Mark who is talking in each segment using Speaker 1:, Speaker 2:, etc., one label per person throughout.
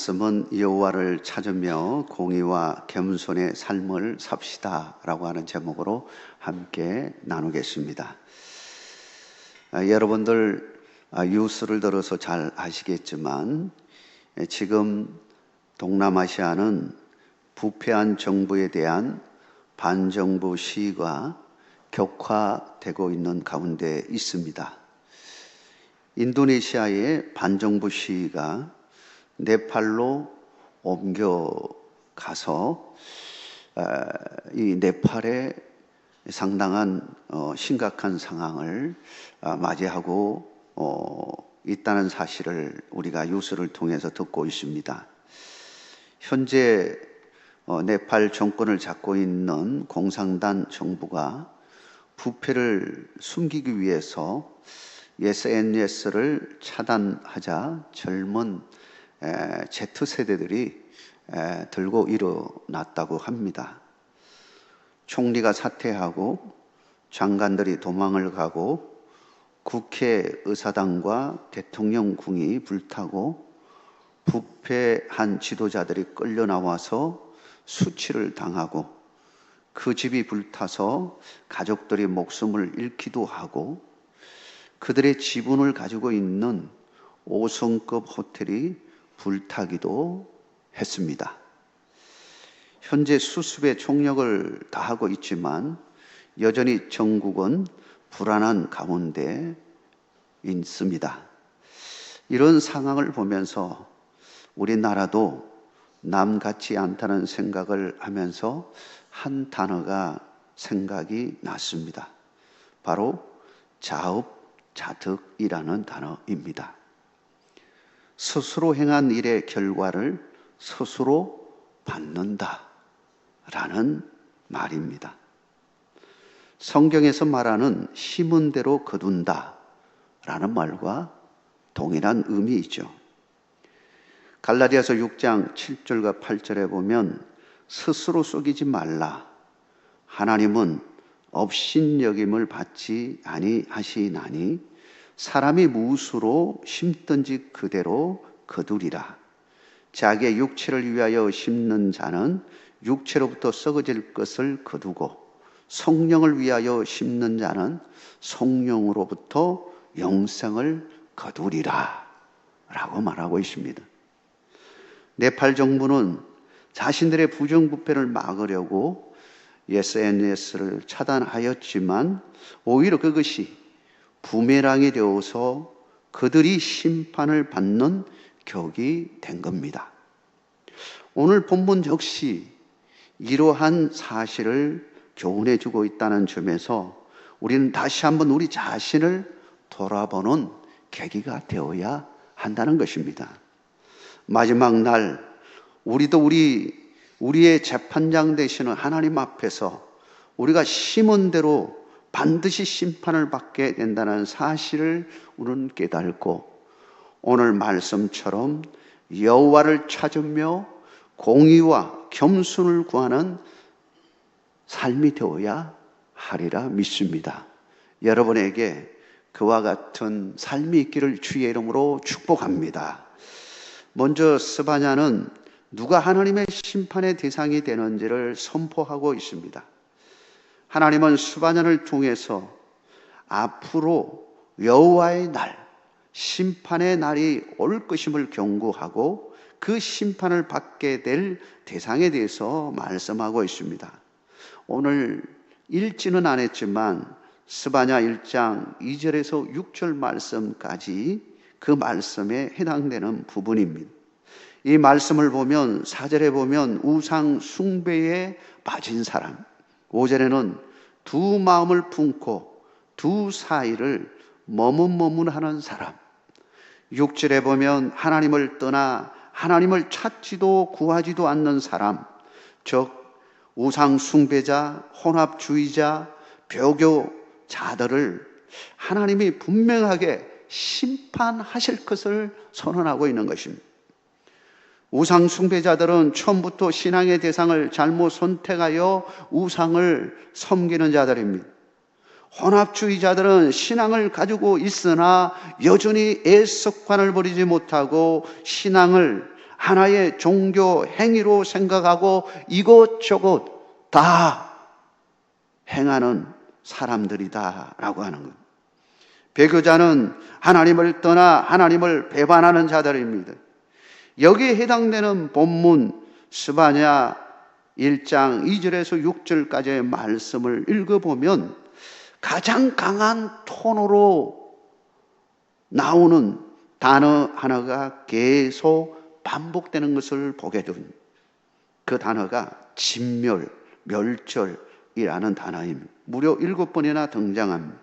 Speaker 1: 말씀은 여호와를 찾으며 공의와 겸손의 삶을 삽시다라고 하는 제목으로 함께 나누겠습니다. 아, 여러분들 아, 뉴스를 들어서 잘 아시겠지만 예, 지금 동남아시아는 부패한 정부에 대한 반정부 시위가 격화되고 있는 가운데 있습니다. 인도네시아의 반정부 시위가 네팔로 옮겨가서 이 네팔에 상당한 어, 심각한 상황을 아, 맞이하고 어, 있다는 사실을 우리가 뉴스를 통해서 듣고 있습니다. 현재 어, 네팔 정권을 잡고 있는 공산당 정부가 부패를 숨기기 위해서 SNS를 차단하자 젊은 Z세대들이 들고 일어났다고 합니다. 총리가 사퇴하고 장관들이 도망을 가고 국회 의사당과 대통령궁이 불타고 부패한 지도자들이 끌려 나와서 수치를 당하고 그 집이 불타서 가족들이 목숨을 잃기도 하고 그들의 지분을 가지고 있는 5성급 호텔이 불타기도 했습니다. 현재 수습에 총력을 다하고 있지만 여전히 전국은 불안한 가운데 있습니다. 이런 상황을 보면서 우리나라도 남 같지 않다는 생각을 하면서 한 단어가 생각이 났습니다. 바로 자업 자득이라는 단어입니다. 스스로 행한 일의 결과를 스스로 받는다. 라는 말입니다. 성경에서 말하는 심은 대로 거둔다. 라는 말과 동일한 의미이죠. 갈라디아서 6장 7절과 8절에 보면 스스로 속이지 말라. 하나님은 업신여김을 받지 아니하시나니 사람이 무수로 심든지 그대로 거두리라. 자기의 육체를 위하여 심는 자는 육체로부터 썩어질 것을 거두고 성령을 위하여 심는 자는 성령으로부터 영생을 거두리라. 라고 말하고 있습니다. 네팔 정부는 자신들의 부정부패를 막으려고 SNS를 차단하였지만 오히려 그것이 부메랑이 되어서 그들이 심판을 받는 격이 된 겁니다. 오늘 본문 역시 이러한 사실을 교훈해 주고 있다는 점에서 우리는 다시 한번 우리 자신을 돌아보는 계기가 되어야 한다는 것입니다. 마지막 날 우리도 우리 우리의 재판장 되시는 하나님 앞에서 우리가 심은 대로 반드시 심판을 받게 된다는 사실을 우리는 깨달고 오늘 말씀처럼 여호와를 찾으며 공의와 겸손을 구하는 삶이 되어야 하리라 믿습니다. 여러분에게 그와 같은 삶이 있기를 주의 이름으로 축복합니다. 먼저 스바냐는 누가 하나님의 심판의 대상이 되는지를 선포하고 있습니다. 하나님은 수반년을 통해서 앞으로 여호와의 날, 심판의 날이 올 것임을 경고하고 그 심판을 받게 될 대상에 대해서 말씀하고 있습니다. 오늘 읽지는 않았지만 스바냐 1장 2절에서 6절 말씀까지 그 말씀에 해당되는 부분입니다. 이 말씀을 보면 사절에 보면 우상 숭배에 빠진 사람, 오절에는 두 마음을 품고 두 사이를 머문머문하는 사람, 육절에 보면 하나님을 떠나 하나님을 찾지도 구하지도 않는 사람, 즉 우상 숭배자, 혼합주의자, 벼교자들을 하나님이 분명하게 심판하실 것을 선언하고 있는 것입니다. 우상 숭배자들은 처음부터 신앙의 대상을 잘못 선택하여 우상을 섬기는 자들입니다. 혼합주의자들은 신앙을 가지고 있으나 여전히 애석관을 버리지 못하고 신앙을 하나의 종교 행위로 생각하고 이것저것 다 행하는 사람들이다라고 하는 것. 배교자는 하나님을 떠나 하나님을 배반하는 자들입니다. 여기에 해당되는 본문 스바냐 1장 2절에서 6절까지의 말씀을 읽어보면 가장 강한 톤으로 나오는 단어 하나가 계속 반복되는 것을 보게 됩니다. 그 단어가 진멸, 멸절이라는 단어입니다. 무려 일곱 번이나 등장합니다.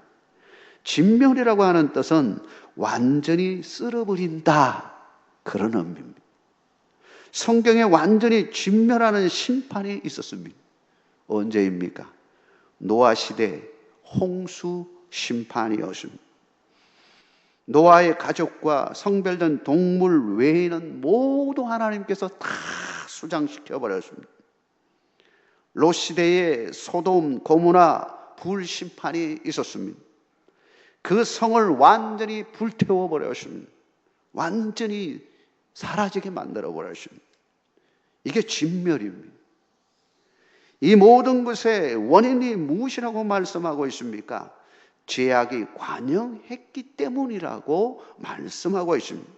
Speaker 1: 진멸이라고 하는 뜻은 완전히 쓸어버린다. 그런 의미입니다. 성경에 완전히 진멸하는 심판이 있었습니다. 언제입니까? 노아 시대 홍수 심판이었습니다. 노아의 가족과 성별된 동물 외에는 모두 하나님께서 다 수장시켜 버렸습니다. 롯 시대에 소돔 고무나 불 심판이 있었습니다. 그 성을 완전히 불태워 버렸습니다. 완전히 사라지게 만들어 버렸습니다. 이게 진멸입니다. 이 모든 것의 원인이 무엇이라고 말씀하고 있습니까? 죄악이 관영했기 때문이라고 말씀하고 있습니다.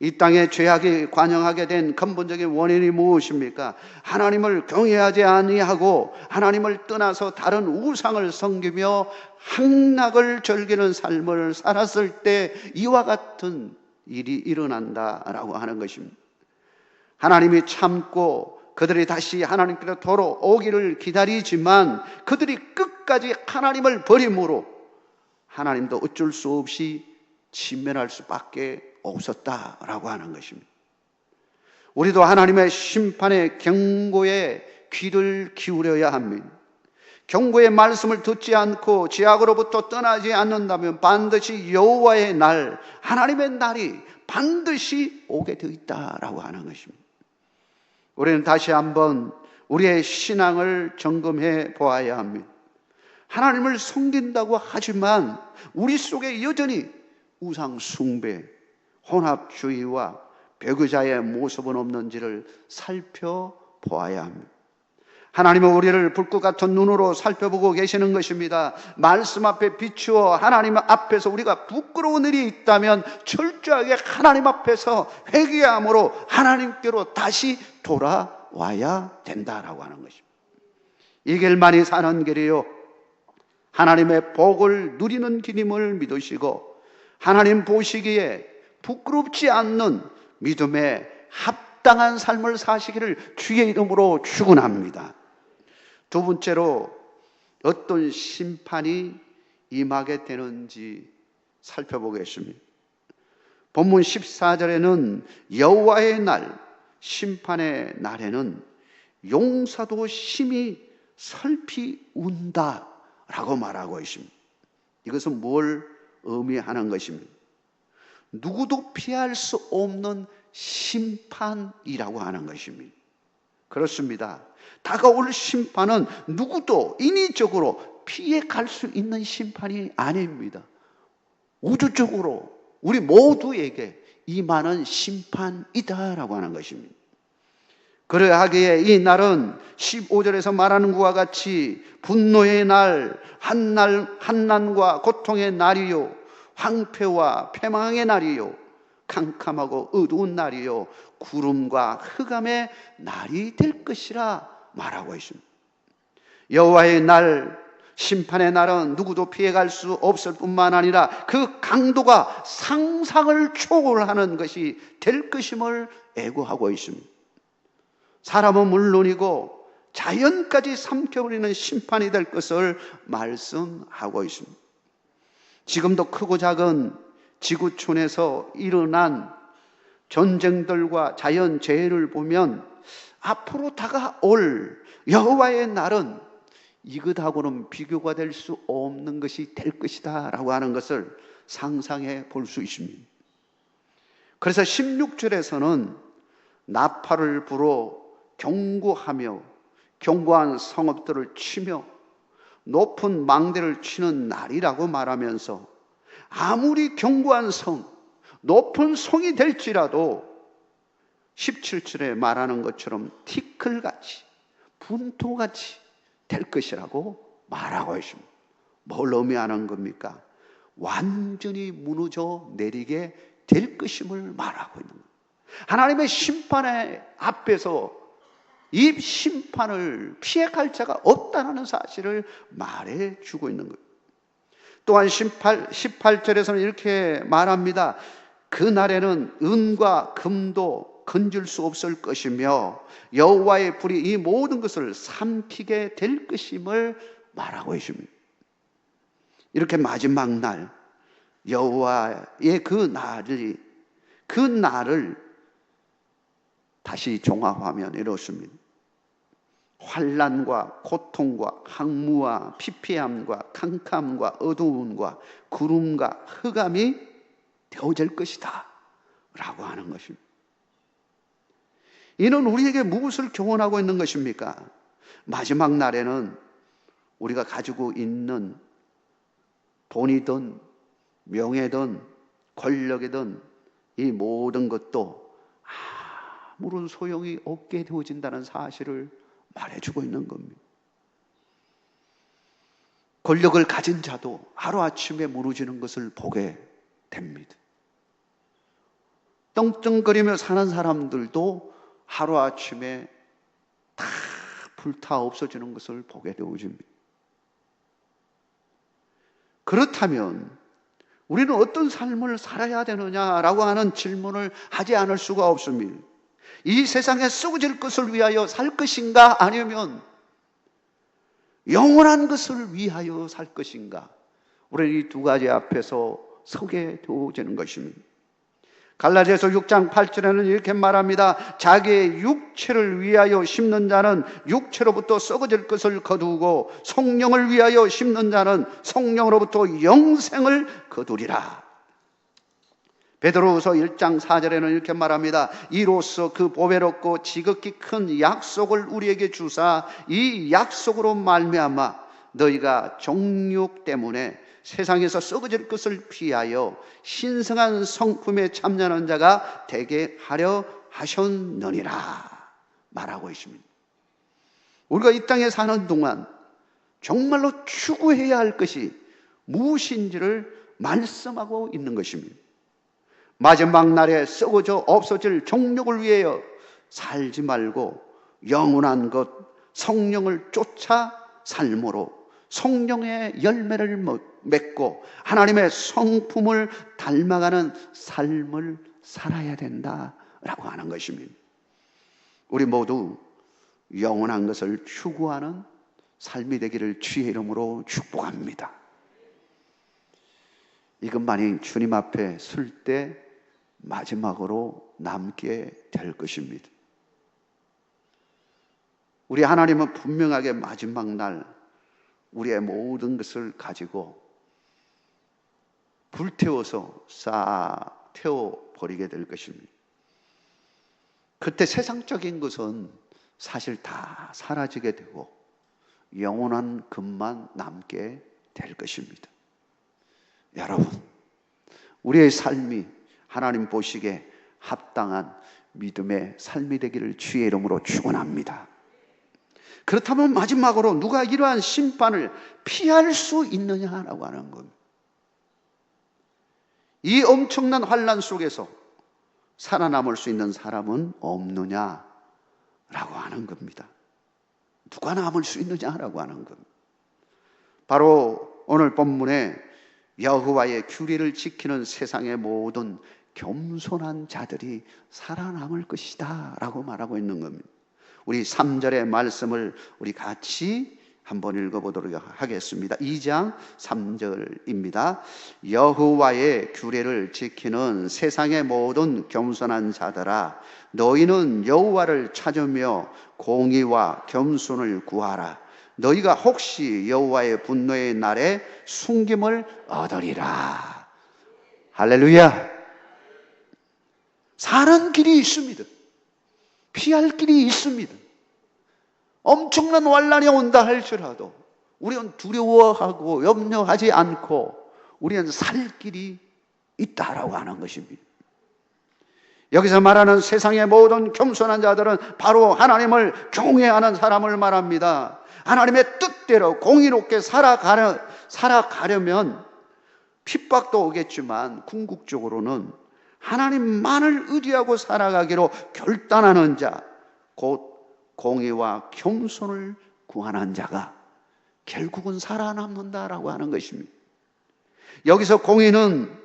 Speaker 1: 이 땅에 죄악이 관영하게 된 근본적인 원인이 무엇입니까? 하나님을 경외하지 아니하고 하나님을 떠나서 다른 우상을 섬기며 항락을 즐기는 삶을 살았을 때 이와 같은 일이 일어난다라고 하는 것입니다. 하나님이 참고 그들이 다시 하나님께로 돌아오기를 기다리지만 그들이 끝까지 하나님을 버림으로 하나님도 어쩔 수 없이 침면할 수밖에 없었다라고 하는 것입니다. 우리도 하나님의 심판의 경고에 귀를 기울여야 합니다. 경고의 말씀을 듣지 않고 지악으로부터 떠나지 않는다면 반드시 여호와의 날, 하나님의 날이 반드시 오게 되어 있다라고 하는 것입니다. 우리는 다시 한번 우리의 신앙을 점검해 보아야 합니다. 하나님을 섬긴다고 하지만 우리 속에 여전히 우상 숭배, 혼합주의와 배교자의 모습은 없는지를 살펴보아야 합니다. 하나님은 우리를 불꽃 같은 눈으로 살펴보고 계시는 것입니다. 말씀 앞에 비추어 하나님 앞에서 우리가 부끄러운 일이 있다면 철저하게 하나님 앞에서 회개함으로 하나님께로 다시 돌아와야 된다라고 하는 것입니다. 이 길만이 사는 길이요. 하나님의 복을 누리는 길임을 믿으시고 하나님 보시기에 부끄럽지 않는 믿음에 합당한 삶을 사시기를 주의 이름으로 축원합니다. 두 번째로 어떤 심판이 임하게 되는지 살펴보겠습니다. 본문 14절에는 여호와의 날 심판의 날에는 용사도 심히 설피 운다라고 말하고 있습니다. 이것은 뭘 의미하는 것입니까? 누구도 피할 수 없는 심판이라고 하는 것입니다. 그렇습니다. 다가올 심판은 누구도 인위적으로 피해 갈 수 있는 심판이 아닙니다. 우주적으로 우리 모두에게 임하는 심판이다라고 하는 것입니다. 그러하기에 이 날은 15절에서 말하는 것과 같이 분노의 날, 한날, 한난과 고통의 날이요, 황폐와 패망의 날이요, 캄캄하고 어두운 날이요, 구름과 흑암의 날이 될 것이라 말하고 있습니다. 여호와의 날, 심판의 날은 누구도 피해갈 수 없을 뿐만 아니라 그 강도가 상상을 초월하는 것이 될 것임을 애고하고 있습니다. 사람은 물론이고 자연까지 삼켜버리는 심판이 될 것을 말씀하고 있습니다. 지금도 크고 작은 지구촌에서 일어난 전쟁들과 자연 재해를 보면 앞으로 다가올 여호와의 날은 이것하고는 비교가 될 수 없는 것이 될 것이다 라고 하는 것을 상상해 볼 수 있습니다. 그래서 16절에서는 나팔을 불어 경고하며 경고한 성읍들을 치며 높은 망대를 치는 날이라고 말하면서 아무리 견고한 성, 높은 성이 될지라도 17절에 말하는 것처럼 티끌같이 분토같이 될 것이라고 말하고 있습니다. 뭘 의미하는 겁니까? 완전히 무너져 내리게 될 것임을 말하고 있는 겁니다. 하나님의 심판의 앞에서 이 심판을 피해갈 자가 없다는 사실을 말해 주고 있는 거예요. 또한 18, 18절에서는 이렇게 말합니다. 그 날에는 은과 금도 건질 수 없을 것이며 여호와의 불이 이 모든 것을 삼키게 될 것임을 말하고 있습니다. 이렇게 마지막 날 여호와의 그 날이 그 날을 다시 종합하면 이렇습니다. 환란과 고통과 항무와 피폐함과 캄캄과 어두움과 구름과 흑암이 되어질 것이다. 라고 하는 것입니다. 이는 우리에게 무엇을 교훈하고 있는 것입니까? 마지막 날에는 우리가 가지고 있는 돈이든 명예든 권력이든 이 모든 것도 아무런 소용이 없게 되어진다는 사실을 말해주고 있는 겁니다. 권력을 가진 자도 하루아침에 무너지는 것을 보게 됩니다. 떵떵거리며 사는 사람들도 하루아침에 다 불타 없어지는 것을 보게 되어집니다. 그렇다면 우리는 어떤 삶을 살아야 되느냐라고 하는 질문을 하지 않을 수가 없습니다. 이 세상에 썩어질 것을 위하여 살 것인가 아니면 영원한 것을 위하여 살 것인가? 우리는 이 두 가지 앞에서 서게 되어지는 것입니다. 갈라디아서 6장 8절에는 이렇게 말합니다. 자기의 육체를 위하여 심는 자는 육체로부터 썩어질 것을 거두고 성령을 위하여 심는 자는 성령으로부터 영생을 거두리라. 베드로후서 1장 4절에는 이렇게 말합니다. 이로써 그 보배롭고 지극히 큰 약속을 우리에게 주사 이 약속으로 말미암아 너희가 종육 때문에 세상에서 썩어질 것을 피하여 신성한 성품에 참여하는 자가 되게 하려 하셨느니라 말하고 있습니다. 우리가 이 땅에 사는 동안 정말로 추구해야 할 것이 무엇인지를 말씀하고 있는 것입니다. 마지막 날에 썩어져 없어질 종력을 위하여 살지 말고 영원한 것 성령을 쫓아 삶으로 성령의 열매를 맺고 하나님의 성품을 닮아가는 삶을 살아야 된다라고 하는 것입니다. 우리 모두 영원한 것을 추구하는 삶이 되기를 주의 이름으로 축복합니다. 이것만이 주님 앞에 설 때 마지막으로 남게 될 것입니다. 우리 하나님은 분명하게 마지막 날 우리의 모든 것을 가지고 불태워서 싹 태워버리게 될 것입니다. 그때 세상적인 것은 사실 다 사라지게 되고 영원한 것만 남게 될 것입니다. 여러분, 우리의 삶이 하나님 보시기에 합당한 믿음의 삶이 되기를 주의 이름으로 축원합니다. 그렇다면 마지막으로 누가 이러한 심판을 피할 수 있느냐라고 하는 겁니다. 이 엄청난 환란 속에서 살아남을 수 있는 사람은 없느냐라고 하는 겁니다. 누가 남을 수 있느냐라고 하는 겁니다. 바로 오늘 본문에 여호와의 규례를 지키는 세상의 모든 겸손한 자들이 살아남을 것이다 라고 말하고 있는 겁니다. 우리 3절의 말씀을 우리 같이 한번 읽어보도록 하겠습니다. 2장 3절입니다. 여호와의 규례를 지키는 세상의 모든 겸손한 자들아 너희는 여호와를 찾으며 공의와 겸손을 구하라. 너희가 혹시 여호와의 분노의 날에 숨김을 얻으리라. 할렐루야. 사는 길이 있습니다. 피할 길이 있습니다. 엄청난 환란이 온다 할지라도 우리는 두려워하고 염려하지 않고 우리는 살 길이 있다라고 하는 것입니다. 여기서 말하는 세상의 모든 겸손한 자들은 바로 하나님을 경외하는 사람을 말합니다. 하나님의 뜻대로 공의롭게 살아가려, 살아가려면 핍박도 오겠지만 궁극적으로는 하나님만을 의지하고 살아가기로 결단하는 자, 곧 공의와 겸손을 구하는 자가 결국은 살아남는다라고 하는 것입니다. 여기서 공의는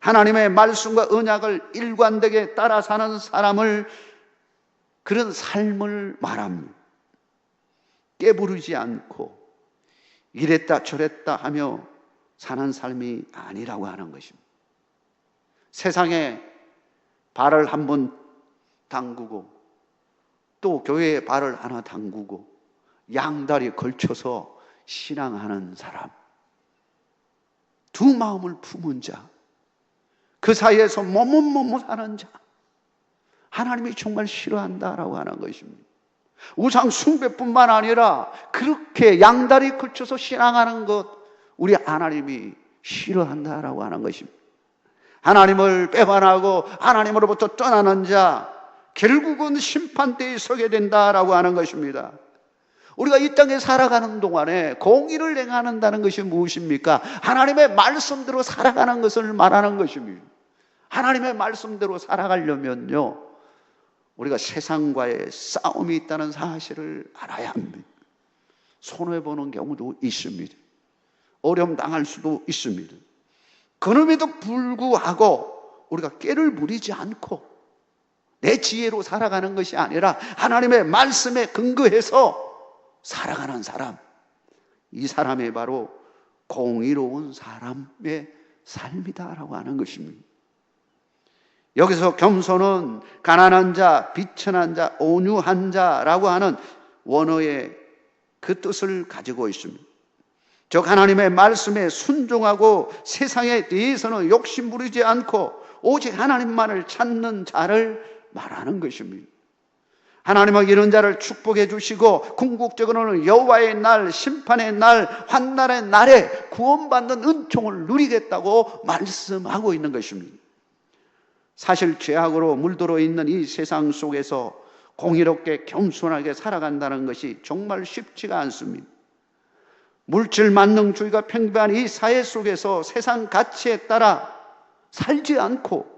Speaker 1: 하나님의 말씀과 언약을 일관되게 따라 사는 사람을 그런 삶을 말합니다. 깨부르지 않고 이랬다 저랬다 하며 사는 삶이 아니라고 하는 것입니다. 세상에 발을 한 번 담그고 또 교회에 발을 하나 담그고 양다리 걸쳐서 신앙하는 사람. 두 마음을 품은 자. 그 사이에서 머뭇머뭇 하는 자. 하나님이 정말 싫어한다라고 하는 것입니다. 우상 숭배뿐만 아니라 그렇게 양다리 걸쳐서 신앙하는 것 우리 하나님이 싫어한다라고 하는 것입니다. 하나님을 빼반하고 하나님으로부터 떠나는 자 결국은 심판대에 서게 된다라고 하는 것입니다. 우리가 이 땅에 살아가는 동안에 공의를 행하는다는 것이 무엇입니까? 하나님의 말씀대로 살아가는 것을 말하는 것입니다. 하나님의 말씀대로 살아가려면요, 우리가 세상과의 싸움이 있다는 사실을 알아야 합니다. 손해보는 경우도 있습니다. 어려움 당할 수도 있습니다. 그럼에도 불구하고 우리가 깨를 부리지 않고 내 지혜로 살아가는 것이 아니라 하나님의 말씀에 근거해서 살아가는 사람. 이 사람이 바로 공의로운 사람의 삶이다라고 하는 것입니다. 여기서 겸손은 가난한 자, 비천한 자, 온유한 자라고 하는 원어의 그 뜻을 가지고 있습니다. 즉 하나님의 말씀에 순종하고 세상에 대해서는 욕심 부리지 않고 오직 하나님만을 찾는 자를 말하는 것입니다. 하나님은 이런 자를 축복해 주시고 궁극적으로는 여호와의 날, 심판의 날, 환난의 날에 구원받는 은총을 누리겠다고 말씀하고 있는 것입니다. 사실 죄악으로 물들어 있는 이 세상 속에서 공의롭게 겸손하게 살아간다는 것이 정말 쉽지가 않습니다. 물질 만능주의가 평범한 이 사회 속에서 세상 가치에 따라 살지 않고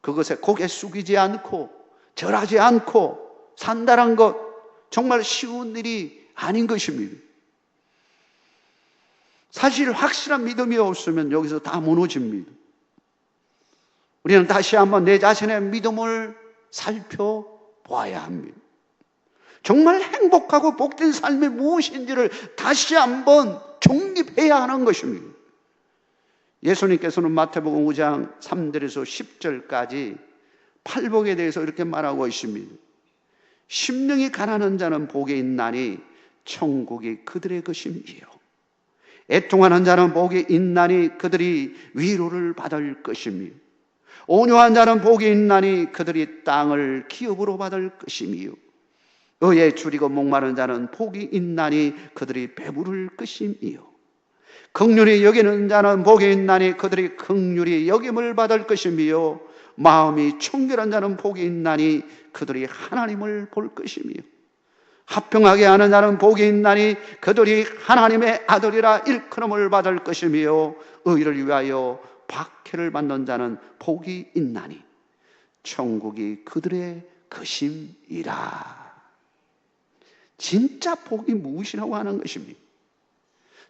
Speaker 1: 그것에 고개 숙이지 않고 절하지 않고 산다는 것 정말 쉬운 일이 아닌 것입니다. 사실 확실한 믿음이 없으면 여기서 다 무너집니다. 우리는 다시 한번 내 자신의 믿음을 살펴보아야 합니다. 정말 행복하고 복된 삶이 무엇인지를 다시 한번 정립해야 하는 것입니다. 예수님께서는 마태복음 5장 3절에서 10절까지 팔복에 대해서 이렇게 말하고 있습니다. 심령이 가난한 자는 복이 있나니 천국이 그들의 것임이요. 애통하는 자는 복이 있나니 그들이 위로를 받을 것이며 온유한 자는 복이 있나니 그들이 땅을 기업으로 받을 것이며 의에 줄이고 목마른 자는 복이 있나니 그들이 배부를 것이며 극률이 여기는 자는 복이 있나니 그들이 극률이 여김을 받을 것이며 마음이 청결한 자는 복이 있나니 그들이 하나님을 볼 것이며 합평하게 하는 자는 복이 있나니 그들이 하나님의 아들이라 일컬음을 받을 것이며 의를 위하여 박해를 받는 자는 복이 있나니 천국이 그들의 것임이라. 진짜 복이 무엇이라고 하는 것입니까?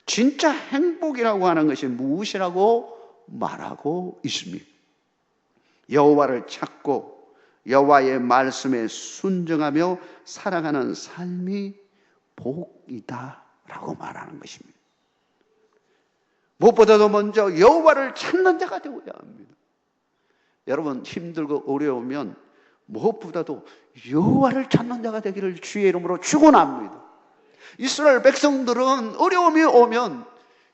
Speaker 1: 진짜 행복이라고 하는 것이 무엇이라고 말하고 있습니다. 여호와를 찾고 여호와의 말씀에 순종하며 살아가는 삶이 복이다라고 말하는 것입니다. 무엇보다도 먼저 여호와를 찾는 자가 되어야 합니다. 여러분 힘들고 어려우면 무엇보다도 여호와를 찾는 자가 되기를 주의 이름으로 축원합니다. 이스라엘 백성들은 어려움이 오면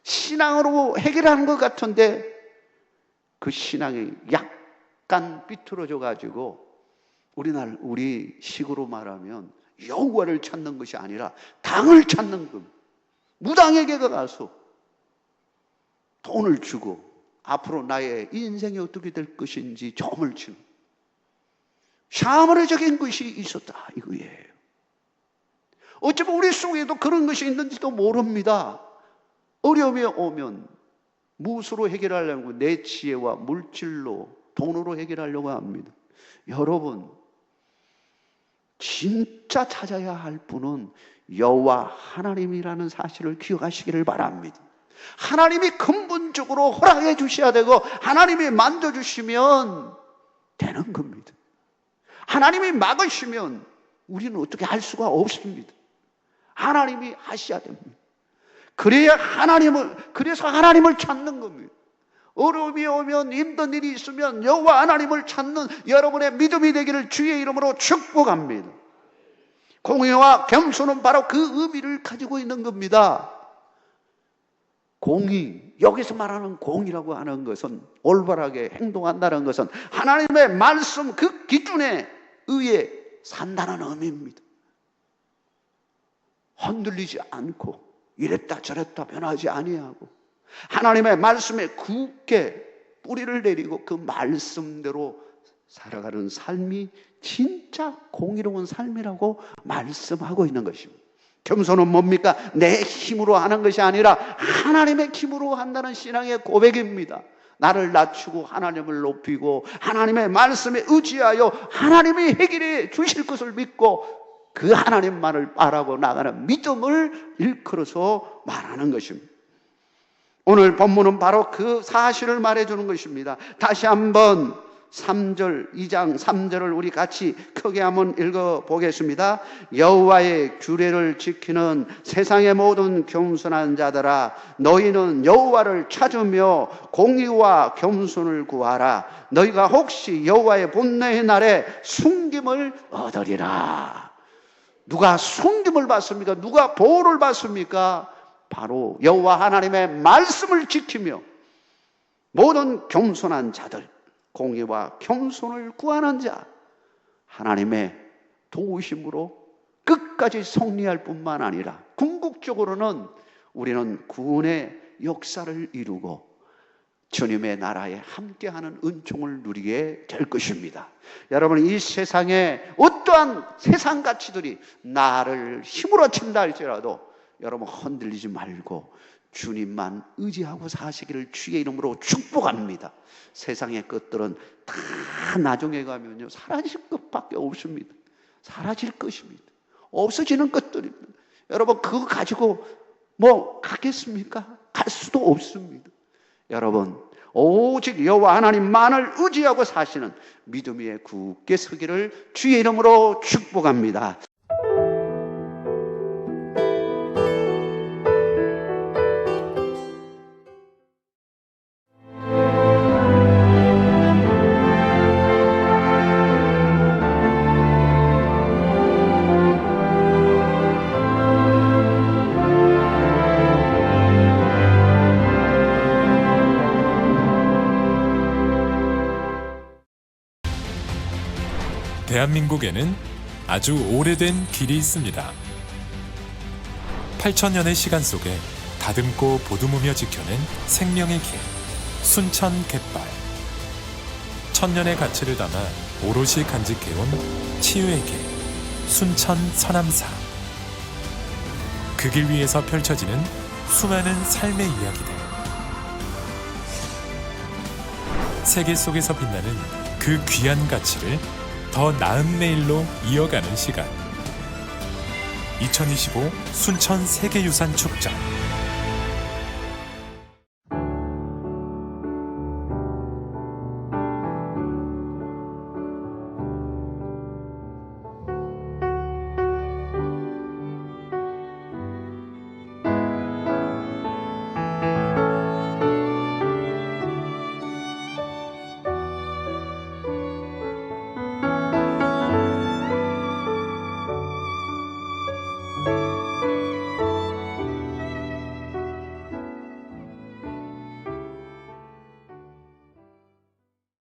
Speaker 1: 신앙으로 해결하는 것 같은데 그 신앙이 약간 비틀어져 가지고 우리날 우리 식으로 말하면 여호와를 찾는 것이 아니라 당을 찾는 것. 무당에게 가서 돈을 주고 앞으로 나의 인생이 어떻게 될 것인지 점을 치는 샤머니적인 것이 있었다 이거예요. 어쩌면 우리 속에도 그런 것이 있는지도 모릅니다. 어려움이 오면 무수로 해결하려고 내 지혜와 물질로 돈으로 해결하려고 합니다. 여러분 진짜 찾아야 할 분은 여호와 하나님이라는 사실을 기억하시기를 바랍니다. 하나님이 근본적으로 허락해 주셔야 되고 하나님이 만져 주시면 되는 겁니다. 하나님이 막으시면 우리는 어떻게 할 수가 없습니다. 하나님이 하셔야 됩니다. 그래야 하나님을 그래서 하나님을 찾는 겁니다. 어려움이 오면 힘든 일이 있으면 여호와 하나님을 찾는 여러분의 믿음이 되기를 주의 이름으로 축복합니다. 공의와 겸손은 바로 그 의미를 가지고 있는 겁니다. 공의, 여기서 말하는 공이라고 하는 것은 올바르게 행동한다는 것은 하나님의 말씀 그 기준에 의해 산다는 의미입니다. 흔들리지 않고 이랬다 저랬다 변하지 아니하고 하나님의 말씀에 굳게 뿌리를 내리고 그 말씀대로 살아가는 삶이 진짜 공의로운 삶이라고 말씀하고 있는 것입니다. 겸손은 뭡니까? 내 힘으로 하는 것이 아니라 하나님의 힘으로 한다는 신앙의 고백입니다. 나를 낮추고 하나님을 높이고 하나님의 말씀에 의지하여 하나님이 해결해 주실 것을 믿고 그 하나님만을 바라고 나가는 믿음을 일컬어서 말하는 것입니다. 오늘 본문은 바로 그 사실을 말해주는 것입니다. 다시 한번 3절, 2장 3절을 우리 같이 크게 한번 읽어 보겠습니다. 여호와의 규례를 지키는 세상의 모든 겸손한 자들아 너희는 여호와를 찾으며 공의와 겸손을 구하라. 너희가 혹시 여호와의 본내의 날에 숨김을 얻으리라. 누가 숨김을 받습니까? 누가 보호를 받습니까? 바로 여호와 하나님의 말씀을 지키며 모든 겸손한 자들 공의와 겸손을 구하는 자 하나님의 도우심으로 끝까지 승리할 뿐만 아니라 궁극적으로는 우리는 구원의 역사를 이루고 주님의 나라에 함께하는 은총을 누리게 될 것입니다. 여러분 이 세상에 어떠한 세상 가치들이 나를 힘으로 친다 할지라도 여러분 흔들리지 말고 주님만 의지하고 사시기를 주의 이름으로 축복합니다. 세상의 것들은 다 나중에 가면요 사라질 것밖에 없습니다. 사라질 것입니다. 없어지는 것들입니다. 여러분 그거 가지고 뭐 가겠습니까? 갈 수도 없습니다. 여러분 오직 여호와 하나님만을 의지하고 사시는 믿음 위에 굳게 서기를 주의 이름으로 축복합니다.
Speaker 2: 대한민국에는 아주 오래된 길이 있습니다. 8천년의 시간 속에 다듬고 보듬으며 지켜낸 생명의 길, 순천 갯발. 천년의 가치를 담아 오롯이 간직해온 치유의 길, 순천 서남사. 그 길 위에서 펼쳐지는 수많은 삶의 이야기들. 세계 속에서 빛나는 그 귀한 가치를 더 나은 내일로 이어가는 시간. 2025 순천 세계유산 축전.